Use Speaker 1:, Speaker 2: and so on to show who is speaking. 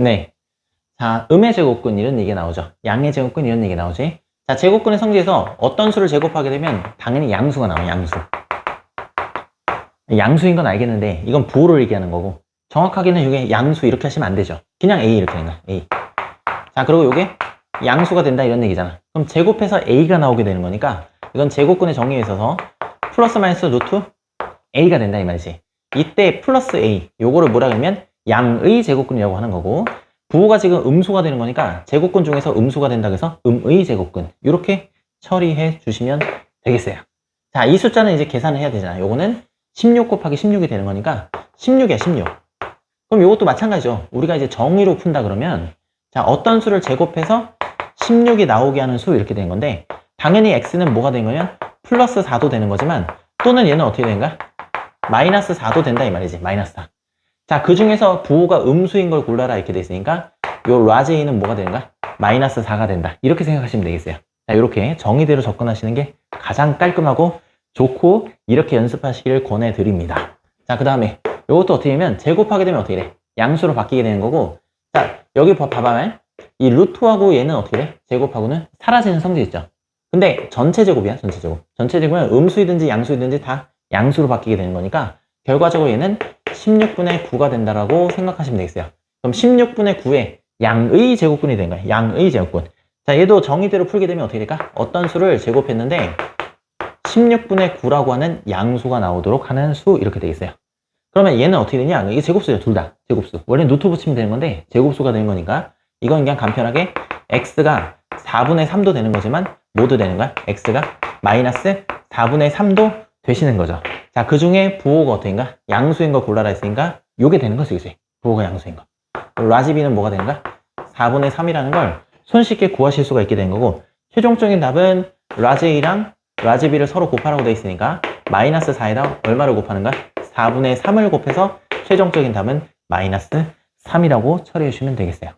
Speaker 1: 네. 자, 음의 제곱근 이런 얘기가 나오죠. 양의 제곱근 이런 얘기 나오지. 자, 제곱근의 성질에서 어떤 수를 제곱하게 되면 당연히 양수가 나와요. 양수. 양수인 건 알겠는데 이건 부호를 얘기하는 거고 정확하게는 이게 양수 이렇게 하시면 안 되죠. 그냥 A 이렇게 거야. A. 자, 그리고 이게 양수가 된다 이런 얘기잖아. 그럼 제곱해서 A가 나오게 되는 거니까 이건 제곱근의 정의에 있어서 플러스 마이너스 루트 A가 된다 이 말이지. 이때 플러스 A 요거를 뭐라 그러면 양의 제곱근이라고 하는 거고 부호가 지금 음수가 되는 거니까 제곱근 중에서 음수가 된다고 해서 음의 제곱근 이렇게 처리해 주시면 되겠어요. 자, 이 숫자는 이제 계산을 해야 되잖아. 요거는 16 곱하기 16이 되는 거니까 16이야 16. 그럼 이것도 마찬가지죠. 우리가 이제 정의로 푼다 그러면 자 어떤 수를 제곱해서 16이 나오게 하는 수 이렇게 되는 건데 당연히 x는 뭐가 되는 거면 플러스 4도 되는 거지만 또는 얘는 어떻게 되는가? 마이너스 4도 된다 이 말이지. 마이너스 4. 자, 그 중에서 부호가 음수인 걸 골라라 이렇게 돼 있으니까 요 라제이는 뭐가 되는가? 마이너스 4가 된다. 이렇게 생각하시면 되겠어요. 자, 이렇게 정의대로 접근하시는 게 가장 깔끔하고 좋고 이렇게 연습하시길 권해드립니다. 자, 그 다음에 이것도 어떻게 되면 제곱하게 되면 어떻게 돼? 양수로 바뀌게 되는 거고 자, 여기 봐- 봐봐요. 이 루트하고 얘는 어떻게 돼? 제곱하고는 사라지는 성질 있죠. 근데 전체 제곱이야, 전체 제곱. 전체 제곱은 음수이든지 양수이든지 다 양수로 바뀌게 되는 거니까 결과적으로 얘는 16분의 9가 된다라고 생각하시면 되겠어요. 그럼 16분의 9에 양의 제곱근이 된 거예요. 양의 제곱근. 자, 얘도 정의대로 풀게 되면 어떻게 될까? 어떤 수를 제곱했는데 16분의 9라고 하는 양수가 나오도록 하는 수 이렇게 되겠어요. 그러면 얘는 어떻게 되냐? 이게 제곱수예요, 둘 다. 제곱수. 원래 루트 붙이면 되는 건데 제곱수가 되는 거니까 이건 그냥 간편하게 x가 4분의 3도 되는 거지만 모두 되는 거야. x가 마이너스 4분의 3도 되시는 거죠. 자, 그 중에 부호가 어떻게인가? 양수인 거 골라라 했으니까 요게 되는 거지, 그지? 부호가 양수인 거. 라지비는 뭐가 되는가? 4분의 3이라는 걸 손쉽게 구하실 수가 있게 된 거고 최종적인 답은 라지이랑 라지비를 서로 곱하라고 돼 있으니까 마이너스 4에다 얼마를 곱하는가? 4분의 3을 곱해서 최종적인 답은 마이너스 3이라고 처리해 주시면 되겠어요.